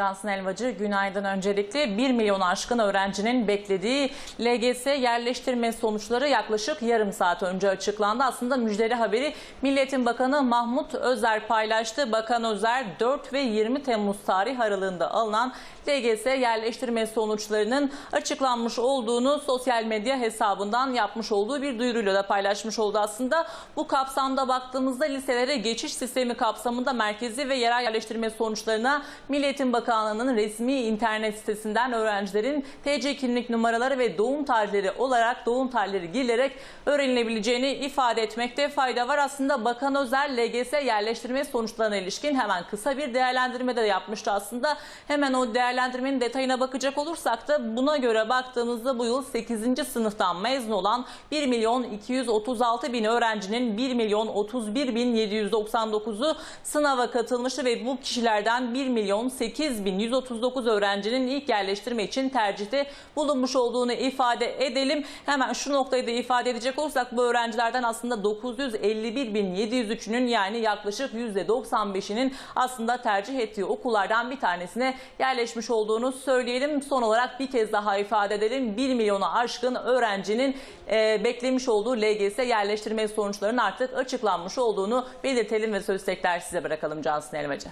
Cansın Elvacı günaydın öncelikle 1 milyon aşkın öğrencinin beklediği LGS yerleştirme sonuçları yaklaşık yarım saat önce açıklandı. Aslında müjdeli haberi Milliyetin Bakanı Mahmut Özer paylaştı. Bakan Özer 4 ve 20 Temmuz tarih aralığında alınan LGS yerleştirme sonuçlarının açıklanmış olduğunu sosyal medya hesabından yapmış olduğu bir duyuruyla da paylaşmış oldu aslında. Bu kapsamda baktığımızda liselere geçiş sistemi kapsamında merkezi ve yerel yerleştirme sonuçlarına Milliyetin Bakanlığı'nın resmi internet sitesinden öğrencilerin TC kimlik numaraları ve doğum tarihleri olarak doğum tarihleri girilerek öğrenilebileceğini ifade etmekte fayda var. Aslında Bakan Özel LGS yerleştirme sonuçlarına ilişkin hemen kısa bir değerlendirme de yapmıştı aslında. Hemen o değerlendirmenin detayına bakacak olursak da buna göre baktığımızda bu yıl 8. sınıftan mezun olan 1 milyon 236 bin öğrencinin 1 milyon 31 bin 799'u sınava katılmıştı ve bu kişilerden 1 milyon 8 bin 139 öğrencinin ilk yerleştirme için tercihte bulunmuş olduğunu ifade edelim. Hemen şu noktayı da ifade edecek olursak bu öğrencilerden aslında 951 bin 703'ünün yani yaklaşık %95'inin aslında tercih ettiği okullardan bir tanesine yerleşmiş olduğunu söyleyelim. Son olarak bir kez daha ifade edelim. 1 milyona aşkın öğrencinin e, beklemiş olduğu LGS yerleştirme sonuçlarının artık açıklanmış olduğunu belirtelim ve söz tekrar size bırakalım Cansın Elmacı.